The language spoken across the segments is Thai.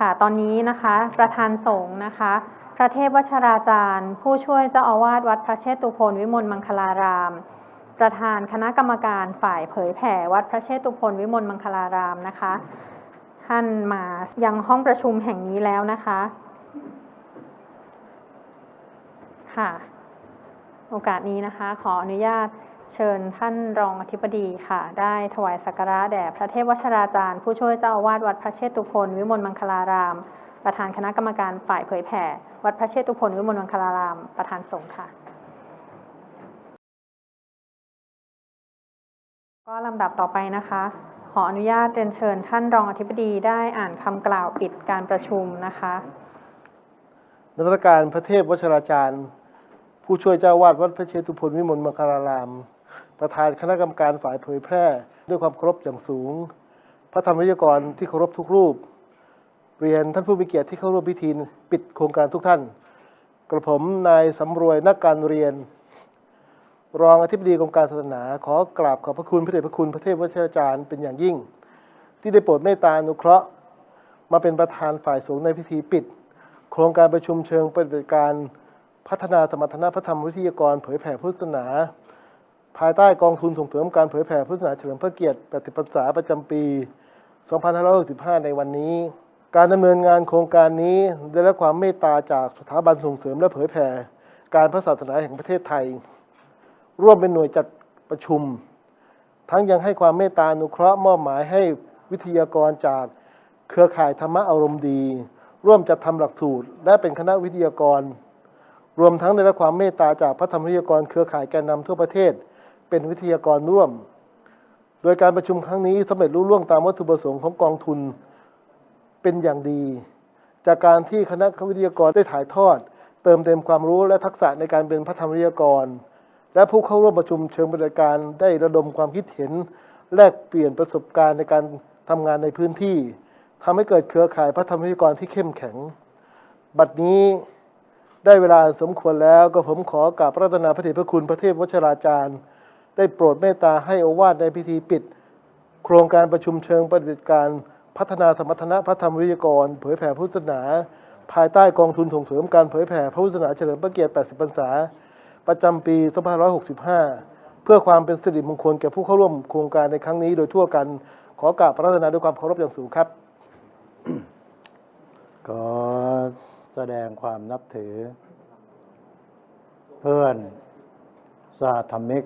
ค่ะ ตอนนี้นะคะ ประธานสงฆ์นะคะ พระเทพวชราจารย์ ผู้ช่วยเจ้าอาวาสวัดพระเชตุพนวิมลมังคลาราม ประธานคณะกรรมการฝ่ายเผยแผ่วัดพระเชตุพนวิมลมังคลารามนะคะ ท่านมายังห้องประชุมแห่งนี้แล้วนะคะ ค่ะ โอกาสนี้นะคะ ขออนุญาต เชิญท่านรองอธิบดีค่ะ ได้ถวายสักการะแด่พระเทพวชราจารย์ ผู้ช่วยเจ้าอาวาสวัดพระเชตุพนวิมลมังคลาราม ประธานคณะกรรมการฝ่ายเผยแผ่ วัดพระเชตุพนวิมลมังคลาราม ประธานสงฆ์ค่ะ ก็ลำดับต่อไปนะคะ ขออนุญาตเรียนเชิญท่านรองอธิบดีได้อ่านคำกล่าวปิดการประชุมนะคะนมัสการพระเทพวชราจารย์ ผู้ช่วยเจ้าวาดวัดพระเชตุพนวิมลมังคลาราม ประธานคณะกรรมการฝ่ายเผยแพร่ ด้วยความเคารพอย่างสูง พระธรรมวิทยากรที่เคารพทุกรูป เรียนท่านผู้มีเกียรติที่เข้าร่วมพิธีปิดโครงการทุกท่าน กระผมนายสำรวยนักการเรียน รองอธิบดีกรมการศาสนา ขอกราบขอบพระคุณพระเดชพระคุณพระเทพวชราจารย์เป็นอย่างยิ่ง ที่ได้โปรดเมตตาอนุเคราะห์ มาเป็นประธานฝ่ายสงฆ์ในพิธีปิด โครงการประชุมเชิงปฏิบัติการพัฒนาสมรรถนะพระธรรมวิทยากรเผยแผ่พุทธศาสนา ภายใต้กองทุนส่งเสริมการเผยแผ่พุทธศาสนาเฉลิมพระเกียรติ 80 พรรษาประจำปี 2565 ในวันนี้ การดำเนินงานโครงการนี้ได้รับความเมตตาจากสถาบันส่งเสริมและเผยแผ่การพระศาสนาแห่งประเทศไทย ร่วมเป็นหน่วยจัดประชุม ทั้งยังให้ความเมตตาอนุเคราะห์มอบหมายให้วิทยากรจากเครือข่ายธรรมะอารมณ์ดี ร่วมจัดทำหลักสูตร และเป็นคณะวิทยากร รวมทั้งได้รับความเมตตาจากพระธรรมวิทยากรเครือข่ายแกนนำทั่วประเทศ เป็นวิทยากรร่วม โดยการประชุมครั้งนี้สำเร็จรุ่ล่วงตามวัตถุประสงค์ของกองทุนเป็นอย่างดี จากการที่คณะวิทยากรได้ถ่ายทอด เติมเต็มความรู้และทักษะในการเป็นพระธรรมวิทยากร และผู้เข้าร่วมประชุมเชิงปฏิบัติการได้ระดมความคิดเห็น แลกเปลี่ยนประสบการณ์ในการทำงานในพื้นที่ทำให้เกิดเครือข่ายพระธรรมวิทยากรที่เข้มแข็ง บัดนี้ได้เวลาสมควรแล้วก็ผมขอกราบระรัตนาพระเดชพระคุณพระเทพวชราจารย์ ได้โปรดเมตตาให้โอวาทในพิธีปิด โครงการประชุมเชิงปฏิบัติการพัฒนาสมรรถนะพระธรรมวิทยากร เผยแผ่พุทธศาสนา ภายใต้กองทุนส่งเสริมการเผยแผ่พระพุทธศาสนาเฉลิมพระเกียรติ 80 พรรษา ประจำปี 2565 เพื่อความเป็นสิริมงคลแก่ผู้เข้าร่วมโครงการในครั้งนี้โดยทั่วกัน ขอกราบพระรัตนาด้วยความเคารพอย่างสูงครับขอแสดงความนับถือ เพื่อนสหธมิก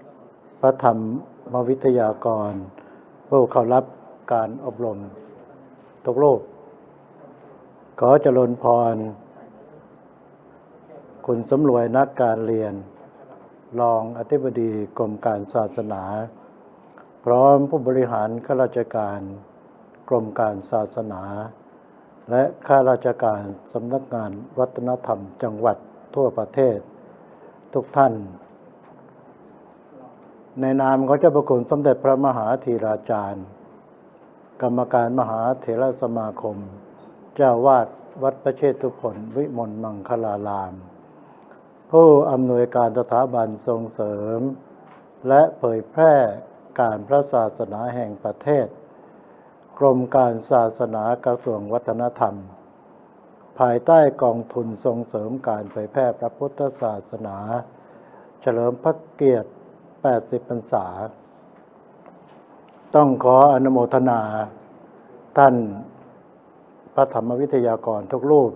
พระธรรมวิทยากรผู้เข้ารับการอบรมทุกรูปขอเจริญพร คุณสำรวยนักการเรียน รองอธิบดีกรมการศาสนา พร้อมผู้บริหารข้าราชการกรมการศาสนา และข้าราชการสำนักงานวัฒนธรรมจังหวัดทั่วประเทศ ทุกท่าน ในนามของเจ้าประคุณสมเด็จพระมหาธีราจารย์ กรรมการมหาเถรสมาคม เจ้าวาดวัดพระเชตุพนวิมลมังคลาราม ผู้อำนวยการสถาบันส่งเสริม และเผยแพร่การพระศาสนาแห่งประเทศ กรมการศาสนากระทรวงวัฒนธรรม ภายใต้กองทุนส่งเสริมการเผยแพร่พระพุทธศาสนา เฉลิมพระเกียรติ 80พรรษา ต้องขออนุโมทนาท่านพระธรรมวิทยากรทุกรูป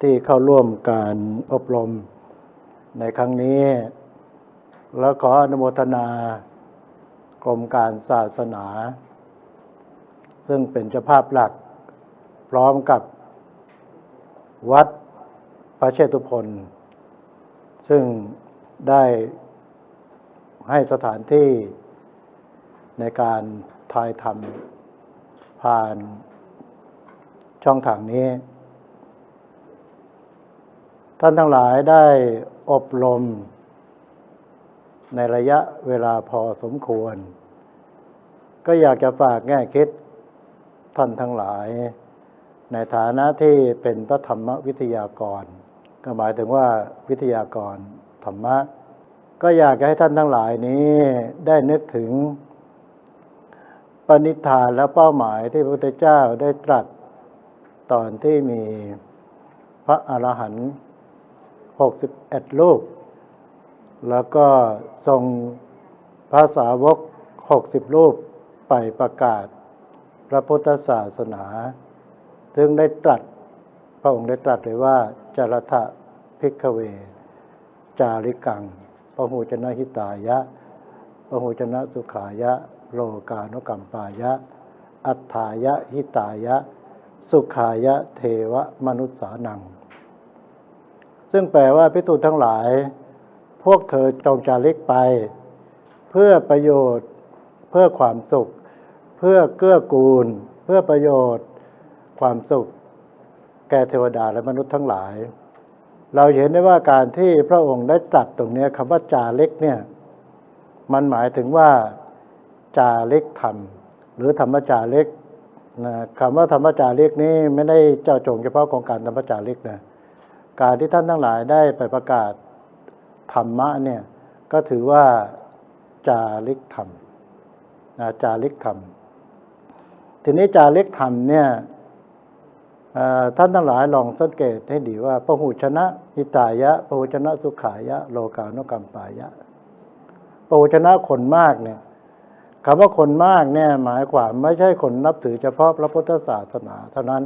ที่เข้าร่วมการอบรมในครั้งนี้ แล้วขออนุโมทนากรมการศาสนา ซึ่งเป็นเจ้าภาพหลัก พร้อมกับวัดพระเชตุพนซึ่งได้ ให้สถานที่ในการถ่ายทำผ่านช่องทางนี้ ท่านทั้งหลายได้อบรม ในระยะเวลาพอสมควร ก็อยากจะฝากแง่คิดท่านทั้งหลาย ในฐานะที่เป็นพระธรรมวิทยากร ก็หมายถึงว่าวิทยากรธรรมะ ก็อยากให้ท่านทั้งหลายนี้ได้นึกถึงปณิธานและเป้าหมายที่พระพุทธเจ้าได้ตรัสตอนที่มีพระอรหันต์หกสิบเอ็ดรูป แล้วก็ทรงพระสาวกหกสิบรูปไปประกาศ พระพุทธศาสนา ซึ่งได้ตรัสพระองค์ได้ตรัสไว้ว่าจารทะพิกเว จาริกัง พหูชนะหิตายะพหูชนะสุขายะ โลกานุกัมปายะ อัฏฐายะหิตายะ สุขายะเทวมนุษสานัง ซึ่งแปลว่าพิสูจน์ทั้งหลาย พวกเธอจงจาริกไป เพื่อประโยชน์เพื่อความสุข เพื่อเกื้อกูล เพื่อประโยชน์ ความสุข แก่เทวดาและมนุษย์ทั้งหลาย เราเห็นได้ว่าการที่พระองค์ได้ตรัสตรงนี้คำว่าจาริกเนี่ยมันหมายถึงว่าจาริกธรรมหรือธรรมจาริกนะคำว่าธรรมจาริกนี้ไม่ได้เจาะจงเฉพาะของการธรรมจาริกนะการที่ท่านทั้งหลายได้ไปประกาศธรรมะเนี่ยก็ถือว่าจาริกธรรมนะจาริกธรรม ทีนี้จาริกธรรมเนี่ย ท่านทั้งหลายลองสังเกตให้ดีว่าพหูชนะหิตายะพหูชนะสุขายะ โลกานุกัมปายะพหูชนะคนมากเนี่ยคำว่าคนมากเนี่ยหมายความไม่ใช่คนนับถือเฉพาะพระพุทธศาสนาเท่านั้น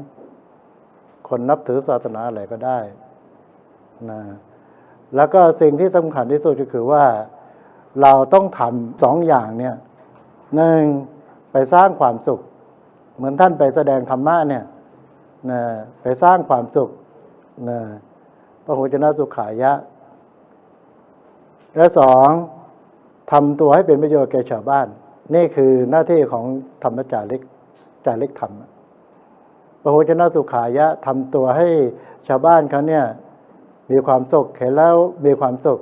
คนนับถือศาสนาอะไรก็ได้นะแล้วก็สิ่งที่สำคัญที่สุดก็คือว่า เราต้องทำสองอย่างเนี่ยหนึ่งไปสร้างความสุข เหมือนท่านไปแสดงธรรมะเนี่ย นะไปสร้างความสุขนะพระโหชนะสุขายะ และสองทำตัวให้เป็นประโยชน์แก่ชาวบ้าน นี่คือหน้าที่ของธรรมจาริกจาริกธรรมพระโหชนะสุขายะทำตัวให้ชาวบ้านเขาเนี่ยมีความสุขเห็นแล้วมีความสุข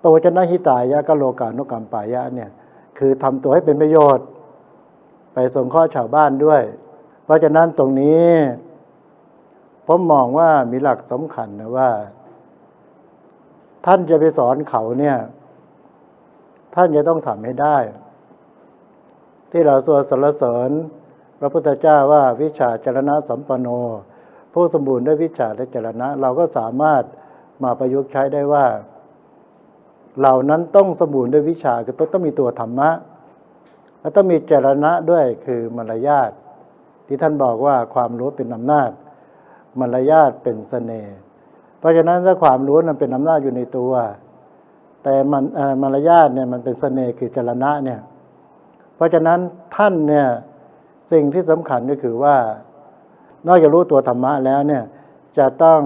ปวจนะหิตายะก็โลกานุกรรมปายะเนี่ยคือทำตัวให้เป็นประโยชน์ ไปสงเคราะห์ชาวบ้านด้วย เพราะฉะนั้นตรงนี้ ผมมองว่ามีหลักสำคัญนะว่า ท่านจะไปสอนเขาเนี่ย ท่านจะต้องทำให้ได้ ที่เราสวดสรรเสริญ พระพุทธเจ้าว่าวิชาจรณะสัมปโน ผู้สมบูรณ์ด้วยวิชาและจรณะ เราก็สามารถมาประยุกต์ใช้ได้ว่า เหล่านั้นต้องสมบูรณ์ด้วยวิชาคือต้องมีตัวธรรมะ แล้วต้องมีจรณะด้วยคือมารยาทที่ท่านบอกว่าความรู้เป็นอำนาจ มารยาทเป็นเสน่ห์เพราะฉะนั้นถ้าความรู้นั้นเป็นอำนาจอยู่ในตัว แต่มันมารยาทเนี่ยมันเป็นเสน่ห์คือจรณะเนี่ย เพราะฉะนั้นท่านเนี่ยสิ่งที่สำคัญก็คือว่า นอกจากรู้ตัวธรรมะแล้วเนี่ยจะต้อง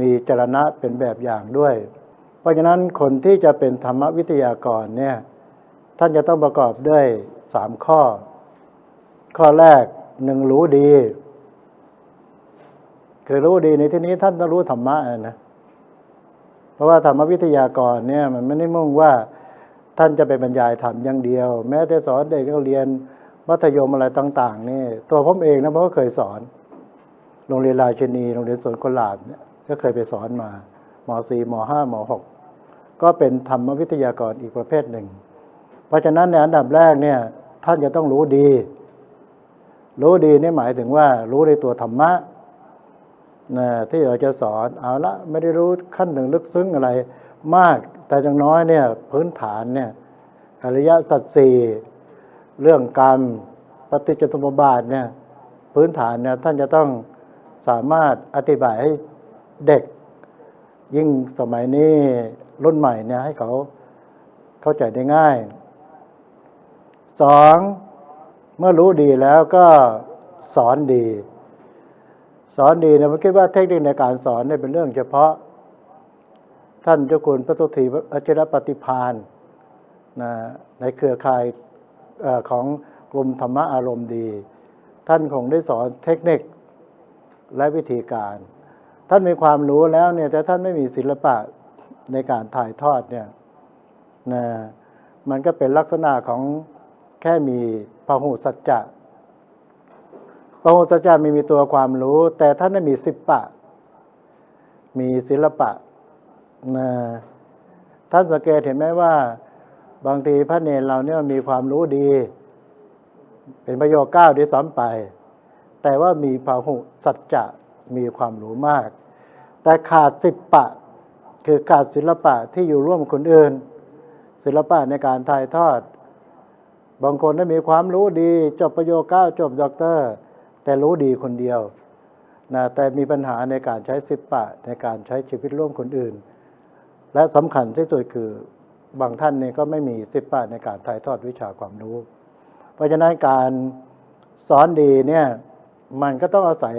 มีจรณะเป็นแบบอย่างด้วย เพราะฉะนั้นคนที่จะเป็นธรรมวิทยากรเนี่ยท่านจะต้องประกอบด้วยสามข้อ ข้อแรกหนึ่งรู้ดี คือรู้ดีในที่นี้ท่านต้องรู้ธรรมะนะเพราะว่าธรรมวิทยากรเนี่ย มันไม่ได้มุ่งว่าท่านจะไปบรรยายธรรมอย่างเดียว แม้แต่สอนเด็กนักเรียนมัธยมอะไรต่าง ๆ นี่ ตัวผมเองนะผมก็เคยสอน โรงเรียนราชินีโรงเรียนสวนกุหลาบเนี่ยก็เคยไปสอนมามสี่มห้ามหกก็เป็นธรรมวิทยากรอีกประเภทหนึ่ง เพราะฉะนั้นในอันดับแรกเนี่ย ท่านจะต้องรู้ดี รู้ดีนี่หมายถึงว่ารู้ในตัวธรรมะ นะที่เราจะสอนเอาละไม่ได้รู้ขั้นถึงลึกซึ้งอะไรมาก แต่อย่างน้อยเนี่ยพื้นฐานเนี่ยอริยสัจสี่เรื่องกรรมปฏิจจสมุปบาทเนี่ยพื้นฐานเนี่ยท่านจะต้องสามารถอธิบายให้เด็ก ยิ่งสมัยนี้รุ่นใหม่เนี่ยให้เขาเข้าใจได้ง่ายสองเมื่อรู้ดีแล้วก็สอนดี สอนดีเนี่ยผมคิดว่าเทคนิคในการสอนเนี่ยเป็นเรื่องเฉพาะ ท่านเจ้าคุณพระสุธีอจิรปฏิพานนะในเครือข่ายอของกลุ่มธรรมะอารมณ์ดี ท่านคงได้สอนเทคนิคและวิธีการ ท่านมีความรู้แล้วเนี่ยแต่ท่านไม่มีศิลปะในการถ่ายทอดเนี่ยนะมันก็เป็นลักษณะของแค่มีพหูสัจจะ พหูสัจจะไม่มีตัวความรู้ แต่ท่านได้มีศิลปะ มีศิลปะนะท่านสังเกตเห็นไหมว่า บางทีพระเนรเราเนี่ยมีความรู้ดี เป็นประโยคเก้าด้วยซ้ำไป แต่ว่ามีพาหุสัจจะมีความรู้มาก แต่ขาดศิลปะ คือขาดศิลปะที่อยู่ร่วมคนอื่น ศิลปะในการถ่ายทอด บางคนได้มีความรู้ดี จบประโยคเก้าจบด็อกเตอร์ แต่รู้ดีคนเดียวนะแต่มีปัญหาในการใช้ศิลปะในการใช้ชีวิตร่วมคนอื่น และสำคัญที่สุดคือบางท่านเนี่ยก็ไม่มีศิลปะในการถ่ายทอดวิชาความรู้ เพราะฉะนั้นการสอนดีเนี่ยมันก็ต้องอาศัย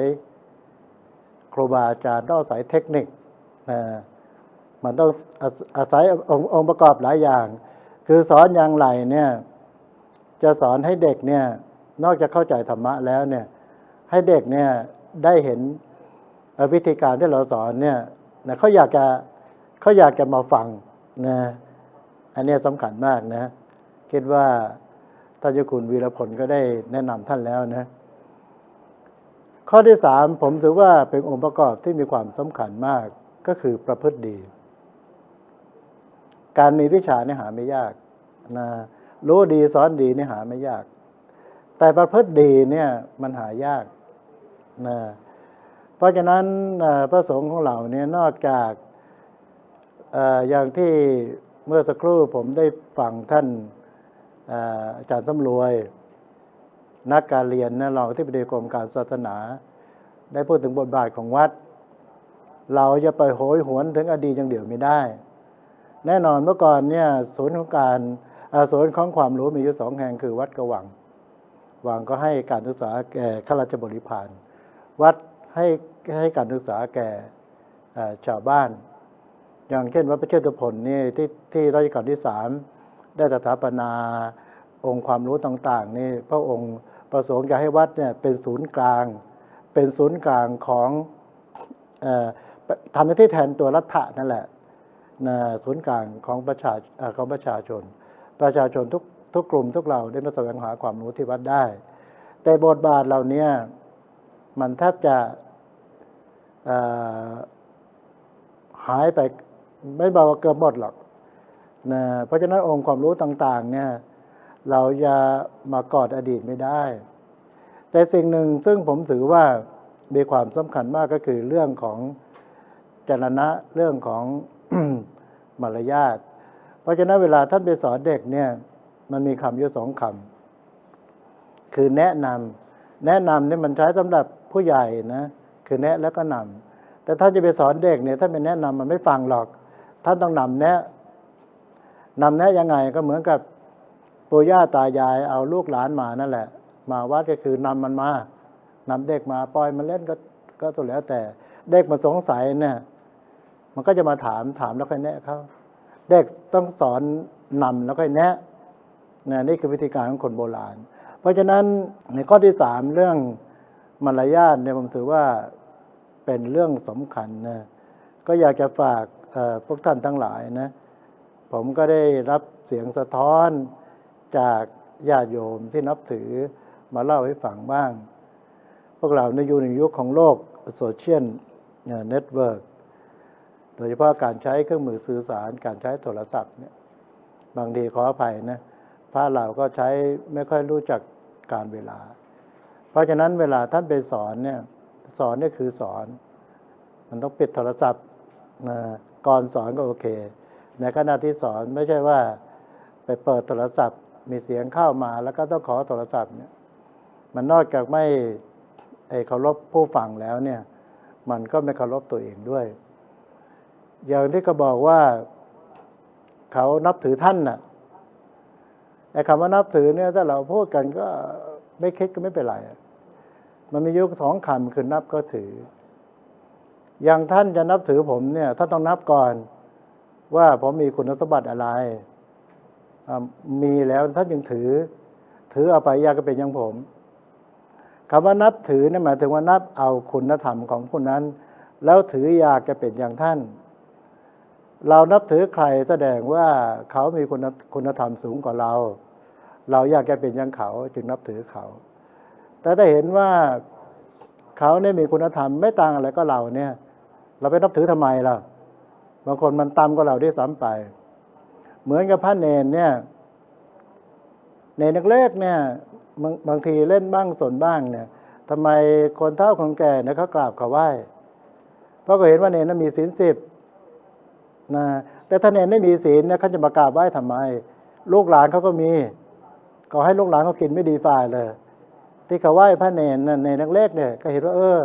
ครูบาอาจารย์ต้องอาศัยเทคนิคนะมันต้องอาศัยองค์องค์ประกอบหลายอย่าง คือสอนอย่างไรเนี่ยจะสอนให้เด็กเนี่ยนอกจากเข้าใจธรรมะแล้วเนี่ย ให้เด็กเนี่ยได้เห็นวิธีการที่เราสอนเนี่ยนะเขาอยากจะเขาอยากจะมาฟังนะอันนี้สำคัญมากนะ คิดว่าท่านเจ้าคุณวีรพลก็ได้แนะนำท่านแล้วนะ ข้อที่สามผมถือว่าเป็นองค์ประกอบที่มีความสำคัญมากก็คือประพฤติดี การมีวิชาเนี่ยหาไม่ยากนะรู้ดีสอนดีเนี่หาไม่ยาก แต่ประพฤติดีเนี่ยมันหายาก นะเพราะฉะนั้นพระสงฆ์ของเราเนี่ยนอกจากออย่างที่เมื่อสักครู่ผมได้ฟังท่านอาจารย์สำรวย นักการเรียนนะรองที่ปดีกรมการศาสนา ได้พูดถึงบทบาทของวัด เราจะไปโหยหวนถึงอดีตอย่างเดียวไม่ได้ แน่นอนเมื่อก่อนเนี่ยศูนย์ของการศูนย์ของความรู้มีอยู่สองแห่งคือวัดกับวังวังก็ให้การศึกษาแก่ข้าราชบริพาร วัดให้ให้การศึกษาแก่ชาวบ้าน อย่างเช่นวัดพระเชตุพนนี่ที่ที่รัชกาลที่สามได้สถาปนาองค์ความรู้ต่างๆนี่พระองค์ประสงค์จะให้วัดเนี่ยเป็นศูนย์กลาง เป็นศูนย์กลางของอทำหน้าที่แทนตัวรัฐะนั่นแหละนะศูนย์กลางของประชาของประชาชน ประชาชนทุกทุกกลุ่มทุกเราได้มาแสวงหาความรู้ที่วัดได้ แต่บทบาทเหล่านี้ มันแทบจะหายไปไม่บอกว่าเกือบหมดหรอกนะเพราะฉะนั้นองค์ความรู้ต่างๆเนี่ยเราจะมากอดอดีตไม่ได้ แต่สิ่งหนึ่งซึ่งผมถือว่ามีความสำคัญมากก็คือเรื่องของจรณะเรื่องของมารยาท เพราะฉะนั้นเวลาท่านไปสอนเด็กเนี่ยมันมีคำอยู่สองคำคือแนะนำแนะนำเนี่ยมันใช้สำหรับ ผู้ใหญ่นะคือแนะแล้วก็นำแต่ถ้าจะไปสอนเด็กเนี่ยถ้าเป็นแนะนำมันไม่ฟังหรอก ท่านต้องนำแนะนำแนะยังไงก็เหมือนกับปู่ย่าตายายเอาลูกหลานมานั่นแหละ มาวัดก็คือนำมันมานำเด็กมาปล่อยมันเล่นก็ก็สุดแล้วแต่เด็กมาสงสัยเนี่ย มันก็จะมาถามถามแล้วค่อยแนะเขาเด็กต้องสอนนำแล้วค่อยแนะนะนี่คือวิธีการของคนโบราณ เพราะฉะนั้นในข้อที่สามเรื่อง มารยาทเนี่ยผมถือว่าเป็นเรื่องสำคัญนะก็อยากจะฝากพวกท่านทั้งหลายนะ ผมก็ได้รับเสียงสะท้อนจากญาติโยมที่นับถือมาเล่าให้ฟังบ้าง พวกเราในยู่ในยุคของโลกโซเชียลเน็ตเวิร์กโดยเฉพาะการใช้เครื่องมือสื่อสาร การใช้โทรศัพท์เนี่ยบางทีขออภัยนะพระเราก็ใช้ไม่ค่อยรู้จักการเวลา เพราะฉะนั้นเวลาท่านไปสอนเนี่ยสอนเนี่ยคือสอน มันต้องปิดโทรศัพท์นะก่อนสอนก็โอเค ในขณะที่สอนไม่ใช่ว่าไปเปิดโทรศัพท์ มีเสียงเข้ามาแล้วก็ต้องขอโทรศัพท์เนี่ยมันนอกจากไม่ไอเคารพผู้ฟังแล้วเนี่ย มันก็ไม่เคารพตัวเองด้วย อย่างที่เขาบอกว่าเขานับถือท่านน่ะไอ้คำว่านับถือเนี่ยถ้าเราพูดกันก็ไม่คิดก็ไม่เป็นไรอะ มันมียุคสองคำคือนับก็ถือ อย่างท่านจะนับถือผมเนี่ยท่านต้องนับก่อน ว่าผมมีคุณสมบัติอะไร มีแล้วท่านยังถือ ถือเอาไปยากก็เป็นอย่างผมคำว่านับถือเนี่ยหมายถึงว่านับเอาคุณธรรมของผู้นั้น แล้วถืออยากจะเป็นอย่างท่าน เรานับถือใครแสดงว่าเขามีคุณคุณธรรมสูงกว่าเรา เราอยากจะเป็นอย่างเขาจึงนับถือเขา แต่ถ้าเห็นว่าเขาเนี่ยมีคุณธรรมไม่ต่างอะไรก็เราเนี่ย เราไปนับถือทำไมล่ะ บางคนมันต่ำกว่าเราด้วยซ้ำไป เหมือนกับพระเนนเนี่ยเนนเล็กเนี่ยบางบางทีเล่นบ้างสนบ้างเนี่ยททำไมคนเฒ่าคนแก่เนี่ยเขากราบเขาไหว้เพราะก็เห็นว่าเนรนั้นมีศีลสิบนะแต่ถ้าเนรไม่มีศีลเนี่ยเขาจะมากราบไหว้ทำไม ลูกหลานเขาก็มี ก็ให้ลูกหลานเขากินไม่ดีฝ่ายเลย ที่เขาไหว้พระเนรน่ะเนรเล็กๆเนี่ยก็เห็นว่าเออ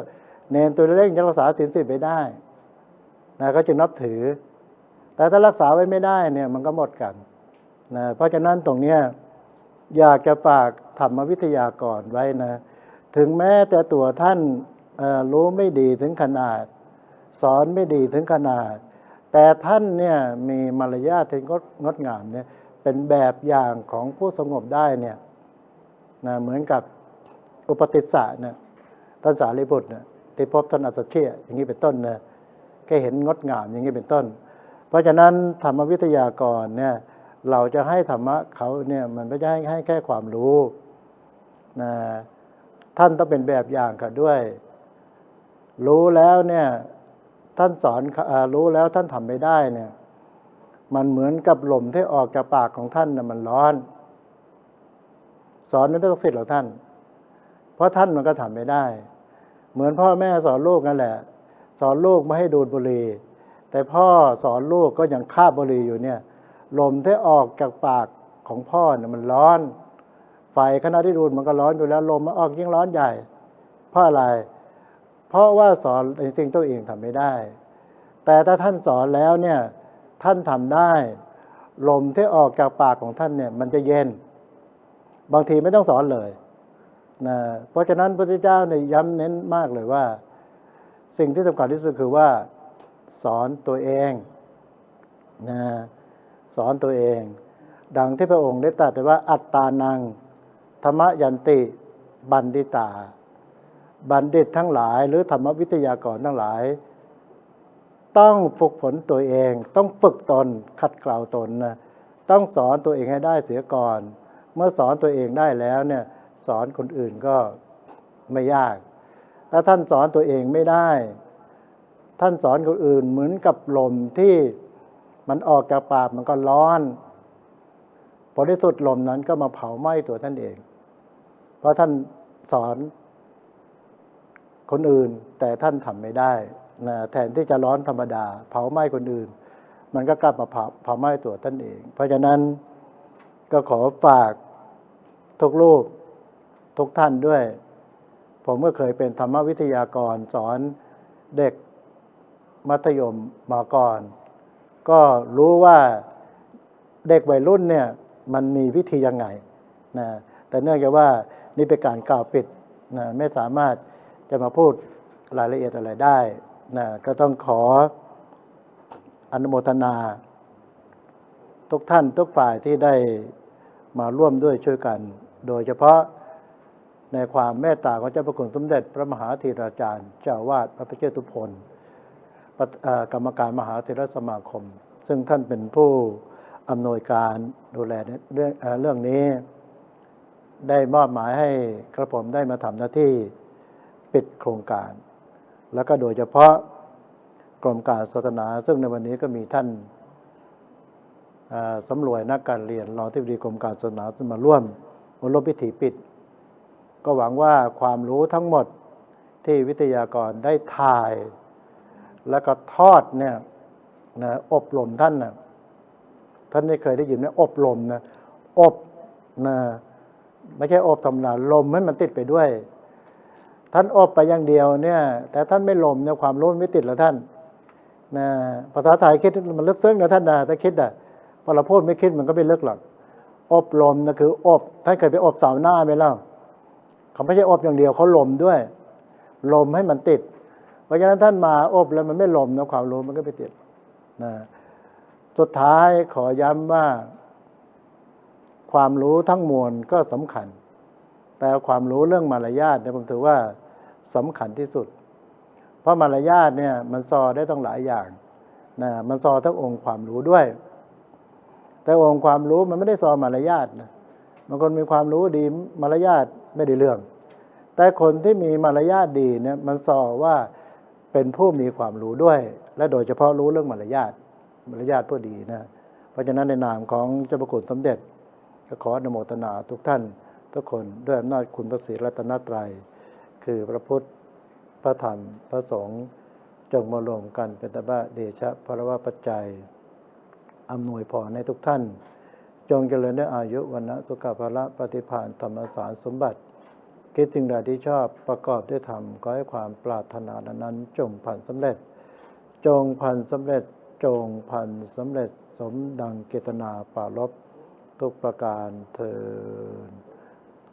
เนรตัวเล็กยังรักษาศีลสิบไว้ได้นะก็จึงนับถือ แต่ถ้ารักษาไว้ไม่ได้เนี่ยมันก็หมดกันนะเพราะฉะนั้นตรงเนี้ยอยากจะฝากธรรมวิทยากรไว้นะ ถึงแม้แต่ตัวท่านรู้ไม่ดีถึงขนาด สอนไม่ดีถึงขนาด แต่ท่านเนี่ยมีมารยาทที่งดงดงามเนี่ยเป็นแบบอย่างของผู้สงบได้เนี่ยนะเหมือนกับ อุปติสสะเนี่ยท่านสารีบุตรเนี่ยที่พบท่านอัสสเชียอย่างนี้เป็นต้นนะแค่เห็นงดงามอย่างนี้เป็นต้น เพราะฉะนั้นธรรมวิทยากรเนี่ยเราจะให้ธรรมะเขาเนี่ยมันไม่ใช่ให้ให้แค่ความรู้นะท่านต้องเป็นแบบอย่างกันด้วย รู้แล้วเนี่ยท่านสอนอรู้แล้วท่านทำไม่ได้เนี่ยมันเหมือนกับลมที่ออกจากปากของท่านน่ะมันร้อน สอนไม่ต้องสิทธิ์หรอกท่าน เพราะท่านมันก็ทำไม่ได้ เหมือนพ่อแม่สอนลูกนั่นแหละ สอนลูกไม่ให้ดูดบุหรี่แต่พ่อสอนลูกก็ยังคาบบุหรี่อยู่เนี่ยลมที่ออกจากปากของพ่อเนี่ยมันร้อน ไฟขณะที่ดูดมันก็ร้อนอยู่แล้วลมมันออกยิ่งร้อนใหญ่ เพราะอะไร เพราะว่าสอนในสิ่งตัวเองทำไม่ได้ แต่ถ้าท่านสอนแล้วเนี่ยท่านทำได้ ลมที่ออกจากปากของท่านเนี่ยมันจะเย็น บางทีไม่ต้องสอนเลย นะเพราะฉะนั้นพระพุทธเจ้าเนี่ยย้ำเน้นมากเลยว่า สิ่งที่สำคัญที่สุดคือว่า สอนตัวเองนะสอนตัวเอง ดังที่พระองค์ได้ตรัสไว้ว่า อัตตานัง ธรรมยันติบัณฑิตา บัณฑิตทั้งหลาย หรือธรรมวิทยากรทั้งหลาย ต้องฝึกฝนตัวเอง ต้องฝึกตนขัดเกลาตนนะต้องสอนตัวเองให้ได้เสียก่อน เมื่อสอนตัวเองได้แล้วเนี่ย สอนคนอื่นก็ไม่ยาก ถ้าท่านสอนตัวเองไม่ได้ ท่านสอนคนอื่นเหมือนกับลมที่มันออกจากปากมันก็ร้อนผลที่สุดลมนั้นก็มาเผาไหม้ตัวท่านเอง เพราะท่านสอนคนอื่นแต่ท่านทำไม่ได้นะแทนที่จะร้อนธรรมดา เผาไหม้คนอื่น มันก็กลับมาเผาเผาไหม้ตัวท่านเอง เพราะฉะนั้นก็ขอฝากทุกรูป ทุกท่านด้วย ผมก็เคยเป็นธรรมวิทยากรสอนเด็กมัธยมมาก่อน ก็รู้ว่าเด็กวัยรุ่นเนี่ยมันมีวิธียังไงนะแต่เนื่องจากว่านี่เป็นการกล่าวปิดนะไม่สามารถจะมาพูดรายละเอียดอะไรได้นะก็ต้องขออนุโมทนา ทุกท่านทุกฝ่ายที่ได้มาร่วมด้วยช่วยกัน โดยเฉพาะ ในความเมตตาของเจ้าพระคุณสมเด็จพระมหาธีราจารย์ เจ้าวาดพระพิเชตุพลกรรมการมหาเถรสมาคม ซึ่งท่านเป็นผู้อำนวยการดูแลเรื่องเรื่องนี้ ได้มอบหมายให้กระผมได้มาทำหน้าที่ปิดโครงการ แล้วก็โดยเฉพาะกรมการศาสนา ซึ่งในวันนี้ก็มีท่านสำรวยนักการเรียนรองที่ดีกรมการศาสนามาร่วมมาร่วมพิธีปิด ก็หวังว่าความรู้ทั้งหมดที่วิทยากรได้ถ่าย แล้วก็ทอดเนี่ยนะอบรมท่านนะท่านได้เคยได้ยินไหมอบรมนะอบนะไม่ใช่อบธรรมดาลมให้มันติดไปด้วย ท่านอบไปอย่างเดียวเนี่ย แต่ท่านไม่ลมเนี่ยความรู้ไม่ติดแล้วท่านนะภาษาไทยคิดมันลึกซึ้งนะท่านนะถ้าคิดอะพอเราพูดไม่คิดมันก็ไม่ลึกหรอกอบรมนะคืออบท่านเคยไปอบเสาหน้าไหมเล่า เขาไม่ใช่อบอย่างเดียวเขาลมด้วย ลมให้มันติด เพราะฉะนั้นท่านมาอบแล้วมันไม่ลมนะความรู้มันก็ไปติดนะสุดท้ายขอย้ำว่า ความรู้ทั้งมวลก็สำคัญ แต่ความรู้เรื่องมารยาทเนี่ยผมถือว่าสำคัญที่สุด เพราะมารยาทเนี่ย มันซอได้ต้องหลายอย่างนะมันซอทั้งองค์ความรู้ด้วย แต่องค์ความรู้มันไม่ได้ซอมารยาทนะ บางคนมีความรู้ดีมารยาทไม่ได้เรื่อง แต่คนที่มีมารยาทดีเนี่ยมันสอว่าเป็นผู้มีความรู้ด้วย และโดยเฉพาะรู้เรื่องมารยาทมารยาทผู้ดีนะเพราะฉะนั้นในนามของเจ้าพระคุณสมเด็จก็ขออนุโมทนาทุกท่าน ทุกคนด้วยอำนาจคุณพระศรีรัตนตรัย คือพระพุทธพระธรรมพระสงฆ์จงมารวมกันเป็นตบะเดชะพระวะปัจจัยอำนวยพรให้ทุกท่าน จงเจริญด้วยอายุวันนะสุขภาละปฏิภาณธรรมสารสมบัติ คิดสิ่งใดที่ชอบประกอบด้วยธรรมก็ให้ความปรารถนานั้นจงผ่านสำเร็จ จงพันสำเร็จจงพันสำเร็จสมดังเกตนาปรารบทุกประการเทิน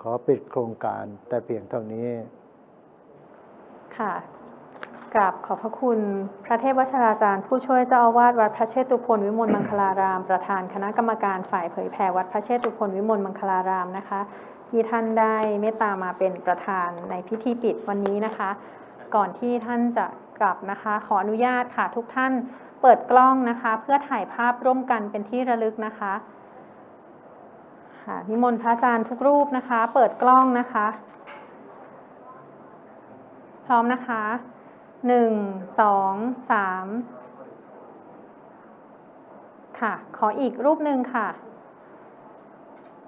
ขอปิดโครงการแต่เพียงเท่านี้ ค่ะ กราบขอบพระคุณ พระเทพวชราจารย์ ผู้ช่วยเจ้าอาวาสวัดพระเชตุพนวิมลมังคลาราม ประธานคณะกรรมการฝ่ายเผยแผ่วัดพระเชตุพนวิมลมังคลารามนะคะ ที่ท่านได้เมตตามาเป็นประธานในพิธีปิดวันนี้นะคะ ก่อนที่ท่านจะกลับนะคะ ขออนุญาตค่ะทุกท่านเปิดกล้องนะคะ เพื่อถ่ายภาพร่วมกันเป็นที่ระลึกนะคะค่ะนิมนต์พระอาจารย์ทุกรูปนะคะ เปิดกล้องนะคะ พร้อมนะคะ หนึ่งสองสามค่ะ ขออีกรูปหนึ่งค่ะ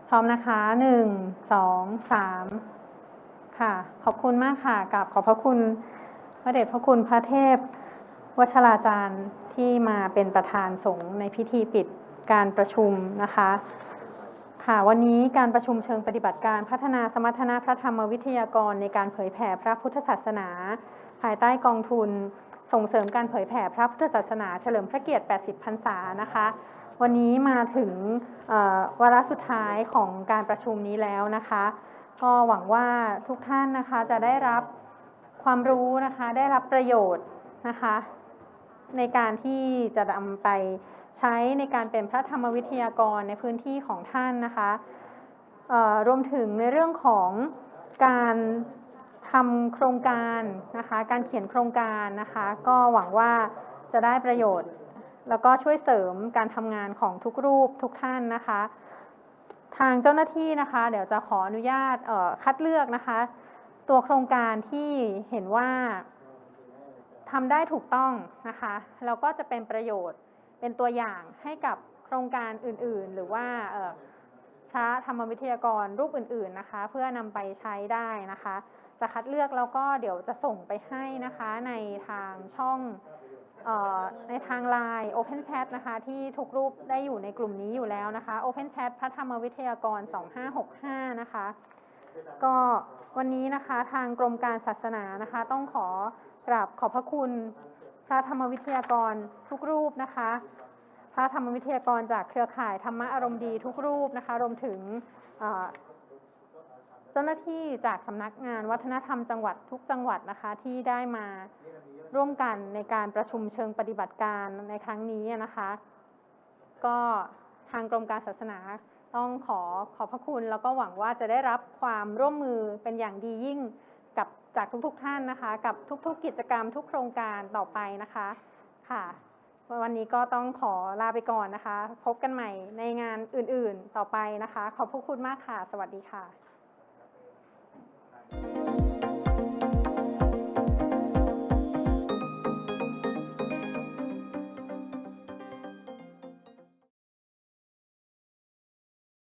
พร้อมนะคะหนึ่งสองสามค่ะ ขอบคุณมากค่ะกับขอบพระคุณพระเดชพระคุณพระเทพวชราจารย์ที่มาเป็นประธานสงฆ์ในพิธีปิดการประชุมนะคะ ค่ะวันนี้การประชุมเชิงปฏิบัติการพัฒนาสมรรถนะพระธรรมวิทยากรในการเผยแผ่พระพุทธศาสนา ภายใต้กองทุนส่งเสริมการเผยแผ่พระพุทธศาสนาเฉลิมพระเกียรติ 80 พรรษานะคะ วันนี้มาถึงวาระสุดท้ายของการประชุมนี้แล้วนะคะ ก็หวังว่าทุกท่านนะคะจะได้รับความรู้นะคะ ได้รับประโยชน์นะคะ ในการที่จะนำไปใช้ในการเป็นพระธรรมวิทยากรในพื้นที่ของท่านนะคะรวมถึงในเรื่องของการ ทำโครงการนะคะ การเขียนโครงการนะคะ ก็หวังว่าจะได้ประโยชน์ แล้วก็ช่วยเสริมการทำงานของทุกรูปทุกท่านนะคะ ทางเจ้าหน้าที่นะคะ เดี๋ยวจะขออนุญาตคัดเลือกนะคะ ตัวโครงการที่เห็นว่าทำได้ถูกต้องนะคะ แล้วก็จะเป็นประโยชน์เป็นตัวอย่างให้กับโครงการอื่นๆ หรือว่าพระธรรมวิทยากรรูปอื่นๆนะคะ เพื่อนำไปใช้ได้นะคะ จะคัดเลือกแล้วก็เดี๋ยวจะส่งไปให้นะคะในทางช่องออในทาง Line Open Chat นะคะที่ทุกรูปได้อยู่ในกลุ่มนี้อยู่แล้วนะคะ Open Chat พระธรรมวิทยากร 2565 นะคะ ก็วันนี้นะคะทางกรมการศาสนานะคะ ต้องขอกราบขอบพระคุณพระธรรมวิทยากรทุกรูปนะคะ พระธรรมวิทยากรจากเครือข่ายธรรมะอารมณ์ดีทุกรูปนะคะ รวมถึง จ้าหน้าที่จากสำนักงานวัฒนธรรมจังหวัดทุกจังหวัดนะคะที่ได้มาร่วมกันในการประชุมเชิงปฏิบัติการในครั้งนี้นะคะ ก็ทางกรมการศาสนาต้องขอขอบพระคุณ แล้วก็หวังว่าจะได้รับความร่วมมือเป็นอย่างดียิ่งกับจากทุกๆท่านนะคะ กับทุกๆ กิจกรรมทุกโครงการต่อไปนะคะค่ะวันนี้ก็ต้องขอลาไปก่อนนะคะ พบกันใหม่ในงานอื่นๆต่อไปนะคะ ขอบพระคุณมากค่ะ สวัสดีค่ะ Bye.